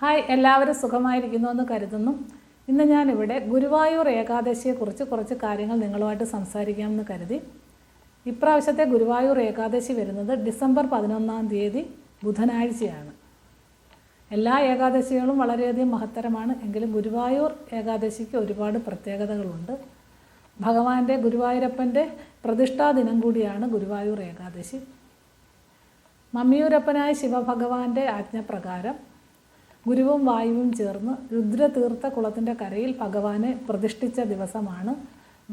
Hi എല്ലാവരും സുഖമായിരിക്കുന്നു എന്ന് കരുതുന്നു. ഇന്ന് ഞാനിവിടെ ഗുരുവായൂർ ഏകാദശിയെക്കുറിച്ച് കുറച്ച് കാര്യങ്ങൾ നിങ്ങളുമായിട്ട് സംസാരിക്കാമെന്ന് കരുതി. ഇപ്രാവശ്യത്തെ ഗുരുവായൂർ ഏകാദശി വരുന്നത് ഡിസംബർ പതിനൊന്നാം തീയതി ബുധനാഴ്ചയാണ്. എല്ലാ ഏകാദശികളും വളരെയധികം മഹത്തരമാണ്. എങ്കിലും ഗുരുവായൂർ ഏകാദശിക്ക് ഒരുപാട് പ്രത്യേകതകളുണ്ട്. ഭഗവാന്റെ ഗുരുവായൂരപ്പന്റെ പ്രതിഷ്ഠാ ദിനം കൂടിയാണ് ഗുരുവായൂർ ഏകാദശി. മമ്മിയൂരപ്പനായ ശിവഭഗവാന്റെ ആജ്ഞപ്രകാരം ഗുരുവും വായുവും ചേർന്ന് രുദ്രതീർത്ഥ കുളത്തിന്റെ കരയിൽ ഭഗവാനെ പ്രതിഷ്ഠിച്ച ദിവസമാണ്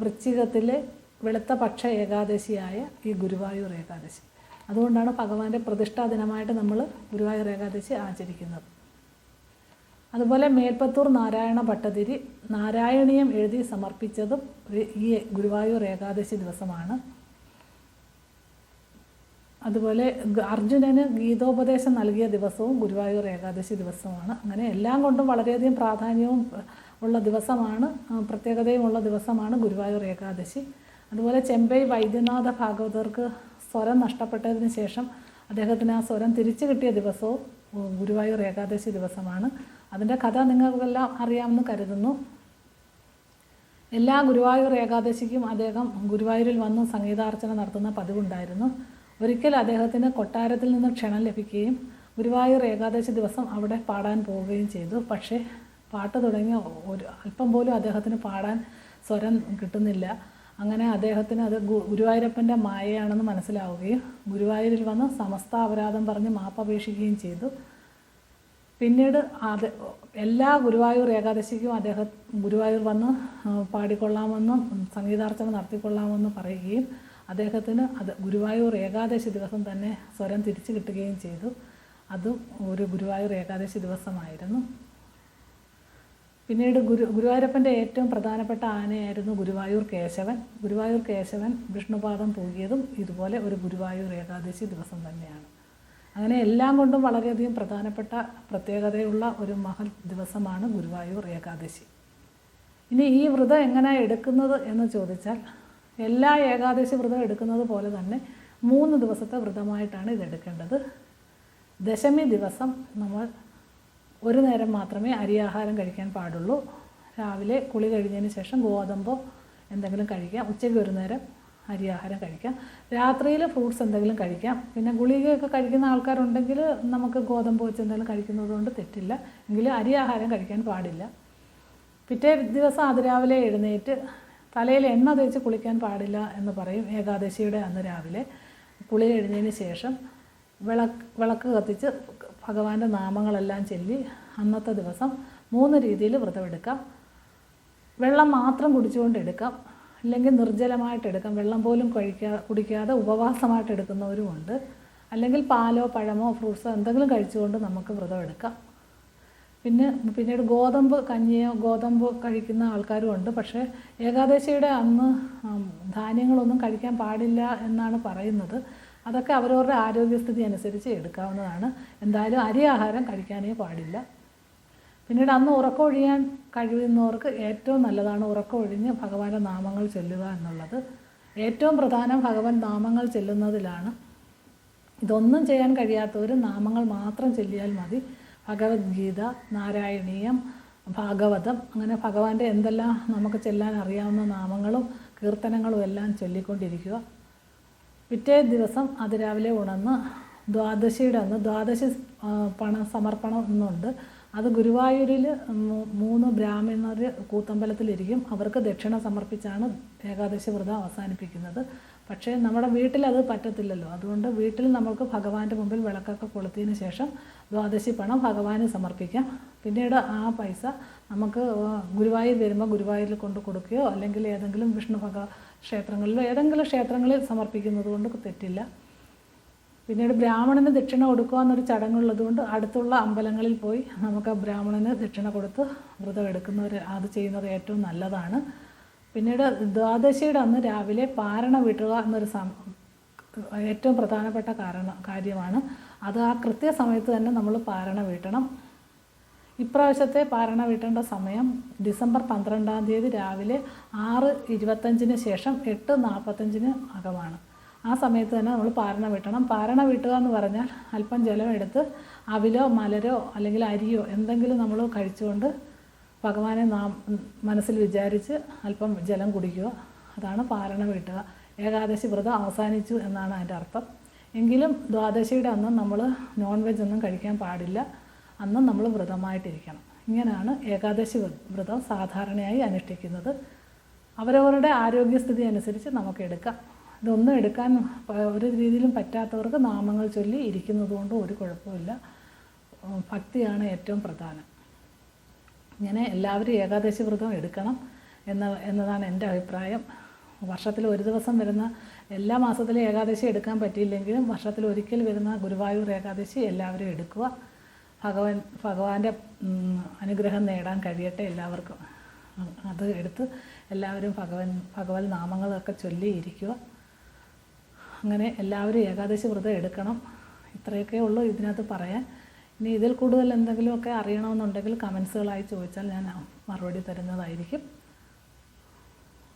വൃശ്ചികത്തിലെ വെളുത്ത പക്ഷ ഏകാദശിയായ ഈ ഗുരുവായൂർ ഏകാദശി. അതുകൊണ്ടാണ് ഭഗവാന്റെ പ്രതിഷ്ഠാ ദിനമായിട്ട് നമ്മൾ ഗുരുവായൂർ ഏകാദശി ആചരിക്കുന്നത്. അതുപോലെ മേൽപ്പത്തൂർ നാരായണ ഭട്ടതിരി നാരായണീയം എഴുതി സമർപ്പിച്ചതും ഈ ഗുരുവായൂർ ഏകാദശി ദിവസമാണ്. അതുപോലെ അർജുനന് ഗീതോപദേശം നൽകിയ ദിവസവും ഗുരുവായൂർ ഏകാദശി ദിവസമാണ് അങ്ങനെ എല്ലാം കൊണ്ടും വളരെയധികം പ്രാധാന്യവും ഉള്ള ദിവസമാണ് പ്രത്യേകതയും ഉള്ള ദിവസമാണ് ഗുരുവായൂർ ഏകാദശി. അതുപോലെ ചെമ്പൈ വൈദ്യനാഥ ഭാഗവതർക്ക് സ്വരം നഷ്ടപ്പെട്ടതിന് ശേഷം അദ്ദേഹത്തിന് ആ സ്വരം തിരിച്ചു കിട്ടിയ ദിവസവും ഗുരുവായൂർ ഏകാദശി ദിവസമാണ്. അതിന്റെ കഥ നിങ്ങൾക്കെല്ലാം അറിയാമെന്ന് കരുതുന്നു. എല്ലാ ഗുരുവായൂർ ഏകാദശിക്കും അദ്ദേഹം ഗുരുവായൂരിൽ വന്ന് സംഗീതാർച്ചന നടത്തുന്ന പതിവുണ്ടായിരുന്നു. ഒരിക്കൽ അദ്ദേഹത്തിന് കൊട്ടാരത്തിൽ നിന്ന് ക്ഷണം ലഭിക്കുകയും ഗുരുവായൂർ ഏകാദശി ദിവസം അവിടെ പാടാൻ പോവുകയും ചെയ്തു. പക്ഷേ പാട്ട് തുടങ്ങിയ ഒരു അല്പം പോലും അദ്ദേഹത്തിന് പാടാൻ സ്വരം കിട്ടുന്നില്ല. അങ്ങനെ അദ്ദേഹത്തിന് അത് ഗുരുവായൂരപ്പന്റെ മായയാണെന്ന് മനസ്സിലാവുകയും ഗുരുവായൂരിൽ വന്ന് സമസ്ത അപരാധം പറഞ്ഞ് മാപ്പപേക്ഷിക്കുകയും ചെയ്തു. പിന്നീട് അത് എല്ലാ ഗുരുവായൂർ ഏകാദശിക്കും അദ്ദേഹം ഗുരുവായൂർ വന്ന് പാടിക്കൊള്ളാമെന്നും സംഗീതാർച്ചന നടത്തിക്കൊള്ളാമെന്ന് പറയുകയും അദ്ദേഹത്തിന് അത് ഗുരുവായൂർ ഏകാദശി ദിവസം തന്നെ സ്വരം തിരിച്ചു കിട്ടുകയും ചെയ്തു. അതും ഒരു ഗുരുവായൂർ ഏകാദശി ദിവസമായിരുന്നു. പിന്നീട് ഗുരു ഗുരുവായൂരപ്പന്റെ ഏറ്റവും പ്രധാനപ്പെട്ട ആനയായിരുന്നു ഗുരുവായൂർ കേശവൻ. ഗുരുവായൂർ കേശവൻ വിഷ്ണുപാദം തൂകിയതും ഇതുപോലെ ഒരു ഗുരുവായൂർ ഏകാദശി ദിവസം തന്നെയാണ്. അങ്ങനെ എല്ലാം കൊണ്ടും വളരെയധികം പ്രധാനപ്പെട്ട പ്രത്യേകതയുള്ള ഒരു മഹൽ ദിവസമാണ് ഗുരുവായൂർ ഏകാദശി. ഇനി ഈ വ്രതം എങ്ങനെയാണ് എടുക്കുന്നത് എന്ന് ചോദിച്ചാൽ എല്ലാ ഏകാദശി വ്രതം എടുക്കുന്നത് പോലെ തന്നെ മൂന്ന് ദിവസത്തെ വ്രതമായിട്ടാണ് ഇതെടുക്കേണ്ടത്. ദശമി ദിവസം നമ്മൾ ഒരു നേരം മാത്രമേ അരിയാഹാരം കഴിക്കാൻ പാടുള്ളൂ. രാവിലെ കുളി കഴിഞ്ഞതിന് ശേഷം ഗോതമ്പോ എന്തെങ്കിലും കഴിക്കാം. ഉച്ചയ്ക്ക് ഒരു നേരം അരിയാഹാരം കഴിക്കാം. രാത്രിയിൽ ഫ്രൂട്ട്സ് എന്തെങ്കിലും കഴിക്കാം. പിന്നെ ഗുളികയൊക്കെ കഴിക്കുന്ന ആൾക്കാരുണ്ടെങ്കിൽ നമുക്ക് ഗോതമ്പ് വെച്ച് എന്തെങ്കിലും കഴിക്കുന്നത് കൊണ്ട് തെറ്റില്ല. എങ്കിലും അരിയാഹാരം കഴിക്കാൻ പാടില്ല. പിറ്റേ ദിവസം അതിരാവിലെ എഴുന്നേറ്റ് തലയിൽ എണ്ണ തേച്ച് കുളിക്കാൻ പാടില്ല എന്ന് പറയും ഏകാദശിയുടെ അന്ന് രാവിലെ. കുളി കഴിഞ്ഞതിന് ശേഷം വിളക്ക് വിളക്ക് കത്തിച്ച് ഭഗവാന്റെ നാമങ്ങളെല്ലാം ചൊല്ലി അന്നത്തെ ദിവസം മൂന്ന് രീതിയിൽ വ്രതമെടുക്കാം. വെള്ളം മാത്രം കുടിച്ചുകൊണ്ട് എടുക്കാം. അല്ലെങ്കിൽ നിർജലമായിട്ട് എടുക്കാം. വെള്ളം പോലും കഴിക്കാ കുടിക്കാതെ ഉപവാസമായിട്ട് എടുക്കുന്നവരുമുണ്ട് അല്ലെങ്കിൽ പാലോ പഴമോ ഫ്രൂട്ട്സോ എന്തെങ്കിലും കഴിച്ചുകൊണ്ട് നമുക്ക് വ്രതം എടുക്കാം പിന്നെ പിന്നീട് ഗോതമ്പ് കഞ്ഞിയോ ഗോതമ്പ് കഴിക്കുന്ന ആൾക്കാരും ഉണ്ട്. പക്ഷേ ഏകാദശിയുടെ അന്ന് ധാന്യങ്ങളൊന്നും കഴിക്കാൻ പാടില്ല എന്നാണ് പറയുന്നത്. അതൊക്കെ അവരവരുടെ ആരോഗ്യസ്ഥിതി അനുസരിച്ച് എടുക്കാവുന്നതാണ്. എന്തായാലും അരി ആഹാരം കഴിക്കാനേ പാടില്ല. പിന്നീട് അന്ന് ഉറക്കമൊഴിയാൻ കഴിയുന്നവർക്ക് ഏറ്റവും നല്ലതാണ് ഉറക്കമൊഴിഞ്ഞ് ഭഗവാന്റെ നാമങ്ങൾ ചൊല്ലുക എന്നുള്ളത്. ഏറ്റവും പ്രധാനം ഭഗവാൻ നാമങ്ങൾ ചെല്ലുന്നതിലാണ്. ഇതൊന്നും ചെയ്യാൻ കഴിയാത്തവർ നാമങ്ങൾ മാത്രം ചൊല്ലിയാൽ മതി. ഭഗവത്ഗീത നാരായണീയം ഭാഗവതം അങ്ങനെ ഭഗവാന്റെ എന്തെല്ലാം നമുക്ക് ചെല്ലാൻ അറിയാവുന്ന നാമങ്ങളും കീർത്തനങ്ങളും എല്ലാം ചൊല്ലിക്കൊണ്ടിരിക്കുക. പിറ്റേ ദിവസം അതിരാവിലെ ഉണർന്ന് ദ്വാദശിയുടെ അന്ന് ദ്വാദശി പണം പണ സമർപ്പണം എന്നുണ്ട് അത് ഗുരുവായൂരിൽ മൂന്ന് ബ്രാഹ്മണർ കൂത്തമ്പലത്തിലിരിക്കും. അവർക്ക് ദക്ഷിണ സമർപ്പിച്ചാണ് ഏകാദശി വ്രതം അവസാനിപ്പിക്കുന്നത്. പക്ഷേ നമ്മുടെ വീട്ടിൽ അത് പറ്റത്തില്ലല്ലോ. അതുകൊണ്ട് വീട്ടിൽ നമ്മൾക്ക് ഭഗവാന്റെ മുമ്പിൽ വിളക്കൊക്കെ കൊളുത്തിയതിന് ശേഷം ദ്വാദശി പണം ഭഗവാന് സമർപ്പിക്കാം. പിന്നീട് ആ പൈസ നമുക്ക് ഗുരുവായൂർ വരുമ്പോൾ ഗുരുവായൂരിൽ കൊണ്ട് കൊടുക്കുകയോ അല്ലെങ്കിൽ ഏതെങ്കിലും വിഷ്ണു ഭഗ ക്ഷേത്രങ്ങളിലോ ഏതെങ്കിലും ക്ഷേത്രങ്ങളിൽ സമർപ്പിക്കുന്നത് കൊണ്ട് തെറ്റില്ല. പിന്നീട് ബ്രാഹ്മണന് ദക്ഷിണ കൊടുക്കുക എന്നൊരു ചടങ്ങുള്ളതുകൊണ്ട് അടുത്തുള്ള അമ്പലങ്ങളിൽ പോയി നമുക്ക് ബ്രാഹ്മണന് ദക്ഷിണ കൊടുത്ത് വ്രതം എടുക്കുന്നവർ അത് ചെയ്യുന്നത് ഏറ്റവും നല്ലതാണ്. പിന്നീട് ദ്വാദശിയുടെ അന്ന് രാവിലെ പാരണ വിടുക എന്നൊരു സം ഏറ്റവും പ്രധാനപ്പെട്ട കാരണം കാര്യമാണ്. അത് ആ കൃത്യസമയത്ത് തന്നെ നമ്മൾ പാരണ വീട്ടണം. ഇപ്രാവശ്യത്തെ പാരണ വീട്ടേണ്ട സമയം ഡിസംബർ പന്ത്രണ്ടാം തീയതി രാവിലെ ആറ് ഇരുപത്തഞ്ചിന് ശേഷം എട്ട് നാൽപ്പത്തഞ്ചിന് അകമാണ്. ആ സമയത്ത് തന്നെ നമ്മൾ പാരണ വീട്ടണം. പാരണ വീട്ടുക എന്ന് പറഞ്ഞാൽ അല്പം ജലം എടുത്ത് അവിലോ മലരോ അല്ലെങ്കിൽ അരിയോ എന്തെങ്കിലും നമ്മൾ കഴിച്ചുകൊണ്ട് ഭഗവാനെ നാം മനസ്സിൽ വിചാരിച്ച് അല്പം ജലം കുടിക്കുക. അതാണ് പാരണ വീട്ടുക ഏകാദശി വ്രതം അവസാനിച്ചു എന്നാണ് അതിന്റെ അർത്ഥം. എങ്കിലും ദ്വാദശിയുടെ അന്ന് നമ്മൾ നോൺ വെജ് ഒന്നും കഴിക്കാൻ പാടില്ല. അന്നും നമ്മൾ വ്രതമായിട്ടിരിക്കണം. ഇങ്ങനെയാണ് ഏകാദശി വ്രതം സാധാരണയായി അനുഷ്ഠിക്കുന്നത്. അവരവരുടെ ആരോഗ്യസ്ഥിതി അനുസരിച്ച് നമുക്ക് എടുക്കാം. ഇതൊന്നും എടുക്കാൻ ഒരു രീതിയിലും പറ്റാത്തവർക്ക് നാമങ്ങൾ ചൊല്ലി ഇരിക്കുന്നത് കൊണ്ട് ഒരു കുഴപ്പമില്ല. ഭക്തിയാണ് ഏറ്റവും പ്രധാനം. ഇങ്ങനെ എല്ലാവരും ഏകാദശി വ്രതം എടുക്കണം എന്ന എന്നതാണ് എന്റെ അഭിപ്രായം. വർഷത്തിൽ ഒരു ദിവസം വരുന്ന എല്ലാ മാസത്തിലും ഏകാദശി എടുക്കാൻ പറ്റിയില്ലെങ്കിലും വർഷത്തിൽ ഒരിക്കൽ വരുന്ന ഗുരുവായൂർ ഏകാദശി എല്ലാവരും എടുക്കുക. ഭഗവാൻ ഭഗവാന്റെ അനുഗ്രഹം നേടാൻ കഴിയട്ടെ എല്ലാവർക്കും. അത് എടുത്ത് എല്ലാവരും ഭഗവൻ ഭഗവത് നാമങ്ങളൊക്കെ ചൊല്ലി ഇരിക്കുക. അങ്ങനെ എല്ലാവരും ഏകാദശി വ്രതം എടുക്കണം. ഇത്രയൊക്കെ ഉള്ളൂ ഇതിനകത്ത് പറയാൻ. ഇനി ഇതിൽ കൂടുതൽ എന്തെങ്കിലുമൊക്കെ അറിയണമെന്നുണ്ടെങ്കിൽ കമൻസുകളായി ചോദിച്ചാൽ ഞാൻ മറുപടി തരുന്നതായിരിക്കും.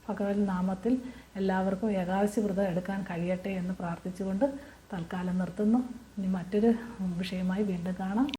ഭഗവത് നാമത്തിൽ എല്ലാവർക്കും ഏകാദശി വ്രതം എടുക്കാൻ കഴിയട്ടെ എന്ന് പ്രാർത്ഥിച്ചുകൊണ്ട് തൽക്കാലം നിർത്തുന്നു. ഇനി മറ്റൊരു വിഷയമായി വീണ്ടും കാണാം.